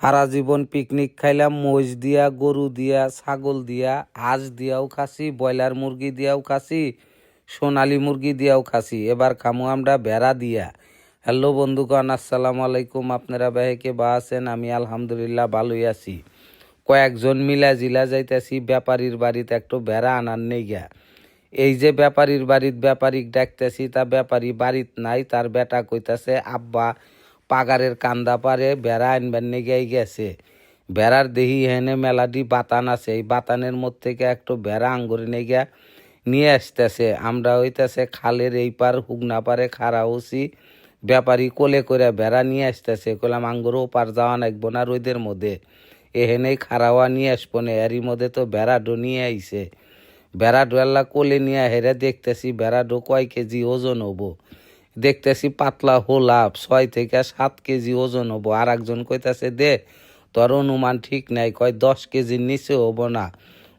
সারা জীবন picnic খাইলাম, মহিষ দিয়া, গরু দিয়া, ছাগল দিয়া, হাঁস দিয়াও খাসি, ব্রয়লার মুরগি দিয়াও খাসি, সোনালি মুরগি দিয়াও খাসি। এবার খামু আমরা ভেড়া দিয়া। হ্যালো বন্ধুগণ, আসসালামু আলাইকুম। আপনারা বেহেকে বা আছেন? আমি আলহামদুলিল্লাহ ভালোই আছি। কয়েকজন মিলা জিলা যাইতেছি, ব্যাপারীর বাড়িতে একটু ভেড়া আনার নেই গা এই যে ব্যাপারীর বাড়িত ব্যাপারিক ডাকতেছি, তা ব্যাপারী বাড়িত নাই, তার বেটা কইতাছে, আব্বা পাগারের কান্দা পারে, বেড়া আনবার নেগেই গেছে। বেড়ার দেহি হেনে মেলাডি বাতান আছে। এই বাতানের মধ্যে থেকে একটু বেড়া আঙ্গুর নেগিয়া নিয়ে আসতেছে। আমরা হইতেছে খালের এই পার, হুগনা পারে, খাড়া হচ্ছি ব্যাপারী কোলে করে বেড়া নিয়ে আসতেছে। কলাম আঙ্গুর ও পার যাওয়া নাকবো না রোদের মধ্যে। এহেনেই খারাওয়া নিয়ে আসব না। এরই মধ্যে তো বেড়াডো নিয়ে আইছে। বেড়াডো আল্লাহ কোলে নিয়ে হেরে দেখতেছি বেড়াডো কয় কেজি ওজন হব? দেখতেছি পাতলা হোলাপ, ছয় থেকে সাত কেজি ওজন হব। আর একজন কইতাছে, দে, তোর অনুমান ঠিক নাই। কয়, দশ কেজির নিচে হব না।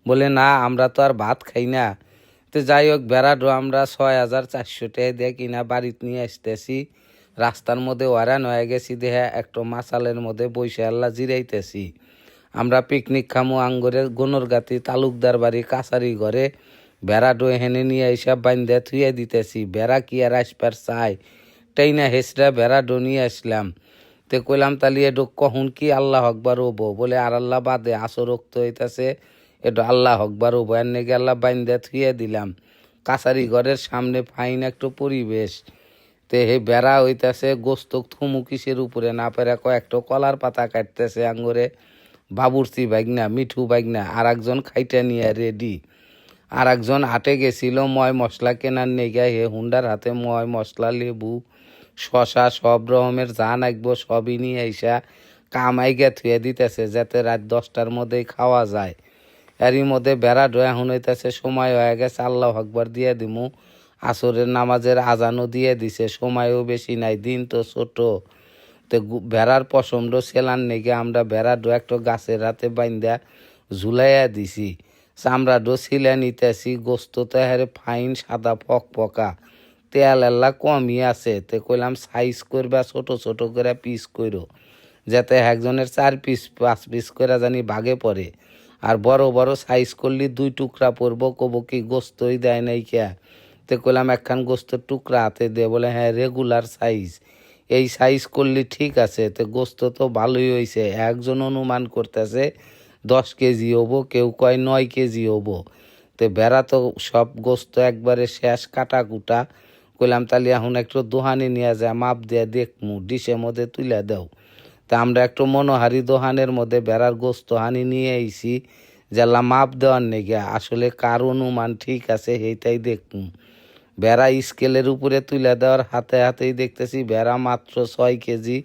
বলে, না, আমরা তো আর ভাত খাই না। তো যাই হোক, বেড়াডো আমরা ছয় হাজার চারশো টাকা দিয়ে কিনা বাড়িতে নিয়ে আসতেছি। রাস্তার মধ্যে ওয়ারান হয়ে গেছি, দেহে একটু মাসালের মধ্যে বসে আল্লাহ জিরাইতেছি। আমরা পিকনিক খামু আঙ্গরের গনরগাতি তালুকদার বাড়ি কাছারি ঘরে। বেড়া ডো হেনে নিয়ে এসব বাইন্দে থুয়ে দিতেছি। বেড়া কি আর আসবার চাই? টাইনা হেসরা বেড়া নিয়ে আসলাম। তে কইলাম তালি এডো কখন কি আল্লাহ হকবার হব? বলে, আর আল্লাহ বাদে আসো রক্ত হইতাছে। এডো আল্লাহ হকবার হব। এর নেগে আল্লাহ বাইন্দে থুয়ে দিলাম। কাছারি ঘরের সামনে ফাইন একটু পরিবেশ। তে হে বেড়া হইতাছে, গোস্ত থুমু কিসের উপরে? না পেরে কয়েকটা কলার পাতা কাটতেছে আঙ্গুরে। বাবুরচি বাইগনা মিঠু বাইগনা আর একজন খাইটা নিয়ে রেডি। আর একজন হাটে গেছিল ময় মশলা কেনার নেগা হে হুন্ডার হাতে ময় মশলা লেবু। শশা সব রকমের যা নাকবো সবই নিয়ে আইসা কামাই গে থুয়ে দিতেছে, যাতে রাত দশটার মধ্যেই খাওয়া যায়। এরই মধ্যে বেড়া ডোয়া হইতেছে সময় হয়ে গেছে, আল্লাহ আকবার দিয়ে দিমু। আসরের নামাজের আজানও দিয়ে দিছে, সময়ও বেশি নাই, দিন তো ছোট। তো ভেড়ার পশমড সেলান নেগে আমরা ভেড়া ডো একটা গাছের হাতে বাইন্দা ঝুলাইয়া দিছি। চামড়া ডো নিতেছি, গোস্ত তো ফাইন, সাদা পক পকা। তেল এল্লা কমই আছে, তে কইলাম সাইজ করবা ছোট ছোট করে পিস করো যাতে একজনের চার পিস পাঁচ পিস করে জানি ভাগে পড়ে। আর বড় বড় সাইজ করলে দুই টুকরা পরবো, কব কি গোস্তই দেয় নাই কে? তে কইলাম একখান গোস্তর টুকরা হাতে দে বলে হ্যাঁ রেগুলার সাইজ এই সাইজ করলে ঠিক আছে, তো গোস্ত তো ভালোই হয়েছে একজন অনুমান করতেছে দশ কেজি হব, কেউ কয় নয় কেজি হব। তো বেড়া তো সব গোস্ত একবারে শেষ কাটা কুটা কইলাম, তাহলে এখন একটু দোহানি নিয়ে যায় মাপ দিয়ে দেখমু ডিশের মধ্যে তুলে দাও। তা আমরা একটু মনোহারি দোহানের মধ্যে বেড়ার গোস্ত হানি নিয়ে আইছি। যেলা মাপ দেওয়ার নেগে, আসলে কার অনুমান ঠিক আছে সেইটাই দেখমু ভেড়া স্কেলের উপরে তুলে দেওয়ার হাতে হাতেই দেখতেছি ভেড়া মাত্র ছয় কেজি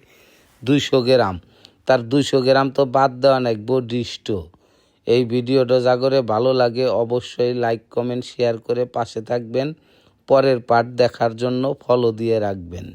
দুইশো গ্রাম। তার দুইশো গ্রাম তো বাদ দেওয়া নাই বডিষ্ট এই ভিডিওটা যা করে ভালো লাগে অবশ্যই লাইক, কমেন্ট, শেয়ার করে পাশে থাকবেন। পরের পার্ট দেখার জন্য ফলো দিয়ে রাখবেন।